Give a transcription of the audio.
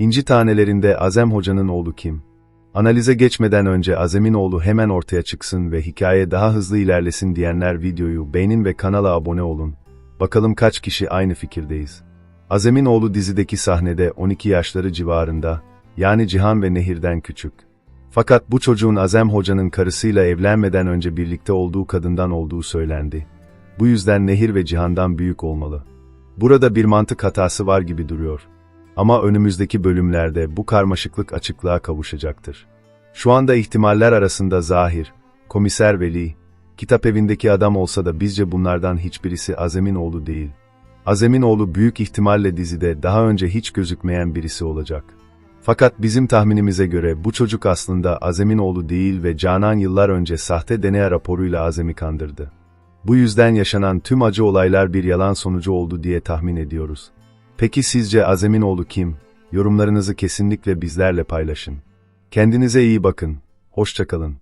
İnci tanelerinde Azem Hoca'nın oğlu kim? Analize geçmeden önce Azem'in oğlu hemen ortaya çıksın ve hikaye daha hızlı ilerlesin diyenler videoyu beğenin ve kanala abone olun. Bakalım kaç kişi aynı fikirdeyiz. Azem'in oğlu dizideki sahnede 12 yaşları civarında, yani Cihan ve Nehir'den küçük. Fakat bu çocuğun Azem Hoca'nın karısıyla evlenmeden önce birlikte olduğu kadından olduğu söylendi. Bu yüzden Nehir ve Cihan'dan büyük olmalı. Burada bir mantık hatası var gibi duruyor. Ama önümüzdeki bölümlerde bu karmaşıklık açıklığa kavuşacaktır. Şu anda ihtimaller arasında Zahir, Komiser Veli, kitap evindeki adam olsa da bizce bunlardan hiçbirisi Azem'in oğlu değil. Azem'in oğlu büyük ihtimalle dizide daha önce hiç gözükmeyen birisi olacak. Fakat bizim tahminimize göre bu çocuk aslında Azem'in oğlu değil ve Canan yıllar önce sahte deney raporuyla Azem'i kandırdı. Bu yüzden yaşanan tüm acı olaylar bir yalan sonucu oldu diye tahmin ediyoruz. Peki sizce Azem'in oğlu kim? Yorumlarınızı kesinlikle bizlerle paylaşın. Kendinize iyi bakın. Hoşçakalın.